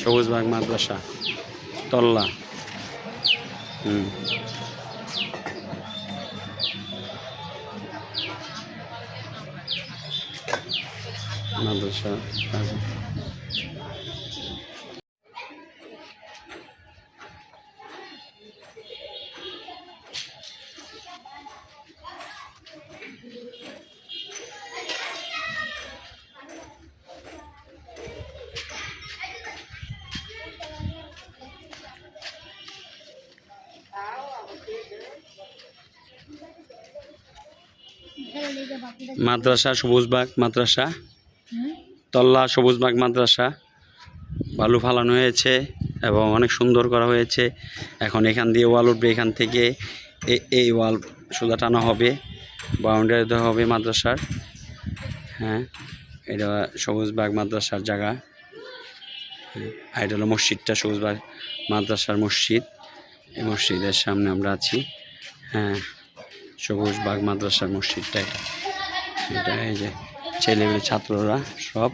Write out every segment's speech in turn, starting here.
সবুজবাগ মাদ্রাসা তল্লা। হুম। মাদ্রাসা মাদ্রাসা সবুজবাগ মাদ্রাসা। তল্লা সবুজবাগ মাদ্রাসা। বালু ফালানো হয়েছে এবং অনেক সুন্দর করা হয়েছে। এখন এখান দিয়ে ওয়াল উঠবে এখান থেকে। এই ওয়াল সোজা টানা হবে বাউন্ডারি দেওয়া হবে মাদ্রাসার। হ্যাঁ এটা সবুজবাগ মাদ্রাসার জায়গা। হ্যাঁ, আর এটা হলো মসজিদটা সবুজবাগ মাদ্রাসার মসজিদ। এই মসজিদের সামনে আমরা আছি। হ্যাঁ সবুজবাগ মাদ্রাসার মসজিদটা এটা এটা এই যে ছেলেমেয়ে ছাত্ররা সব।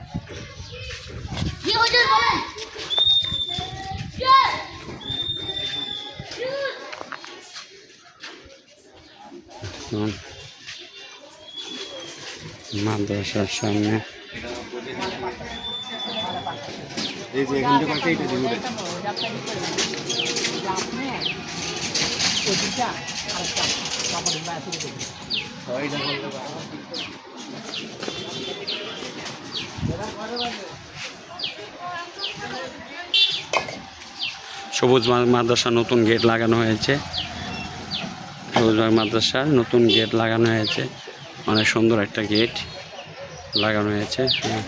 মাদ্রাসার সামনে। এই যে এখান থেকে সবুজবাগ মাদ্রাসা নতুন গেট লাগানো হয়েছে। সবুজবাগ মাদ্রাসার নতুন গেট লাগানো হয়েছে। অনেক সুন্দর একটা গেট লাগানো হয়েছে। হ্যাঁ,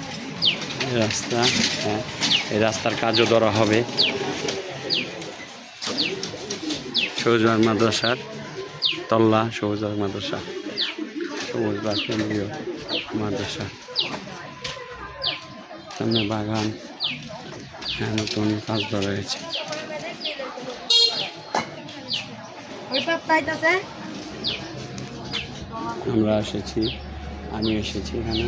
রাস্তা হ্যাঁ এই রাস্তার কাজও ধরা হবে। সবুজবাগ মাদ্রাসার তল্লা সবুজবাগ মাদ্রাসা। সবুজবাগ কেন্দ্রীয় মাদ্রাসা। সামনে বাগান। হ্যাঁ নতুন কাজ পাইতাছে? আমরা এসেছি আমি এসেছি এখানে।